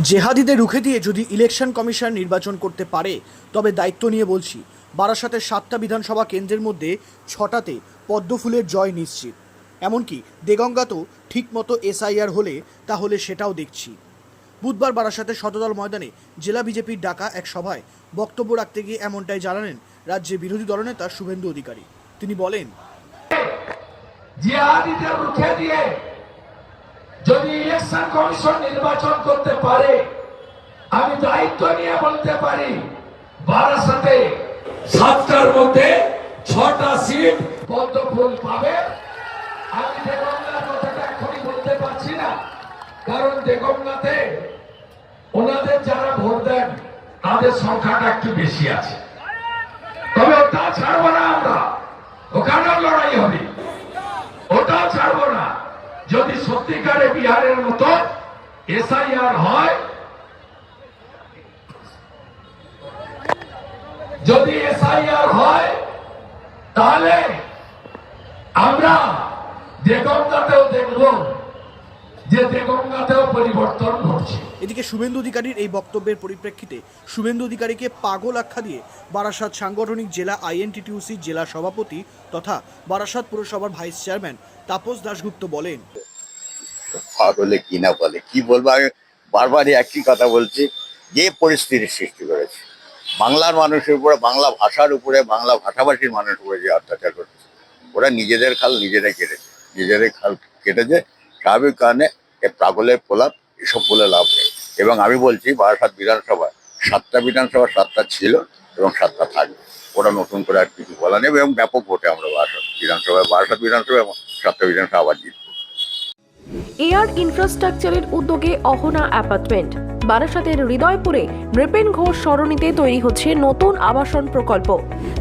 জেহাদিদের রুখে দিয়ে যদি ইলেকশন কমিশন নির্বাচন করতে পারে, তবে দায়িত্ব নিয়ে বলছি বারাসাতের সাতটা বিধানসভা কেন্দ্রের মধ্যে ছটাতে পদ্মফুলের জয় নিশ্চিত। এমনকি দেগঙ্গাতেও ঠিকমতো এসআইআর হলে তাহলে সেটাও দেখছি। বুধবার বারাসাতের শতদল ময়দানে জেলা বিজেপির ডাকা এক সভায় বক্তব্য রাখতে গিয়ে এমনটাই জানালেন রাজ্যে বিরোধী দলনেতা শুভেন্দু অধিকারী। তিনি বলেন রুখে দিয়ে যদি ইলেকশন কমিশন নির্বাচন করতে পারে, আমি দায়িত্ব নিয়ে বলতে পারি, বারাসাতে সাতটার মধ্যে ছটা সিট পদ্ম ফুল পাবে। আমি দেগঙ্গার কথাটা এখনই বলতে পারছি না, কারণ দেগঙ্গাতে ওনাদের যারা ভোট দেন, তাদের সংখ্যাটা একটু বেশি আছে। তবে ওটা ছাড়বো না আমরা, ওখানেও লড়াই হবে। ওটাও ছাড়বো যদি সত্যিকারে বিহারের মতো এসআইআর হয় যদি এসআইআর হয় তাহলে আমরা যে গঙ্গাতেও দেখব। যে দেগঙ্গাতেও পরিবর্তন ঘটছে। এদিকে শুভেন্দু অধিকারীর এই বক্তব্যের পরিপ্রেক্ষিতে শুভেন্দু অধিকারীকে পাগল আখ্যা দিয়ে বারাসাত সাংগঠনিক জেলা আইএনটিটিউসির জেলা সভাপতি তথা বারাসাত পুরসভার ভাইস চেয়ারম্যান তাপস দাশগুপ্ত বলেন। পাগলে কি না বলে? কি বলব? আমি বারবারই একই কথা বলছি যে পরিস্থিতির সৃষ্টি করেছে। বাংলার মানুষের উপরে বাংলা ভাষার উপরে বাংলা ভাষাভাষীর মানুষের উপরে যে অত্যাচার করছে ওরা নিজেদের খাল নিজেরাই কেটেছে নিজেদের খাল কেটেছে স্বাভাবিক কারণে এ পাগলের প্রলাপ, এসব বলে লাভ নেই। এবং আমি বলছি, বারাসাত বিধানসভা সাতটা বিধানসভা, সাতটা ছিল এবং সাতটা থাকবে। ওরা নতুন করে আর কিছু বলা নেই এবং ব্যাপক ভোটে আমরা বারাসাত বিধানসভায়, বারাসাত বিধানসভা এবং সাতটা বিধানসভা আবার জিতবো। এয়ার ইনফ্রাস্ট্রাকচারের উদ্যোগে অহনা অ্যাপার্টমেন্ট। বারাসাতের হৃদয়পুরে নৃপেন ঘোষ সরণিতে তৈরি হচ্ছে নতুন আবাসন প্রকল্প।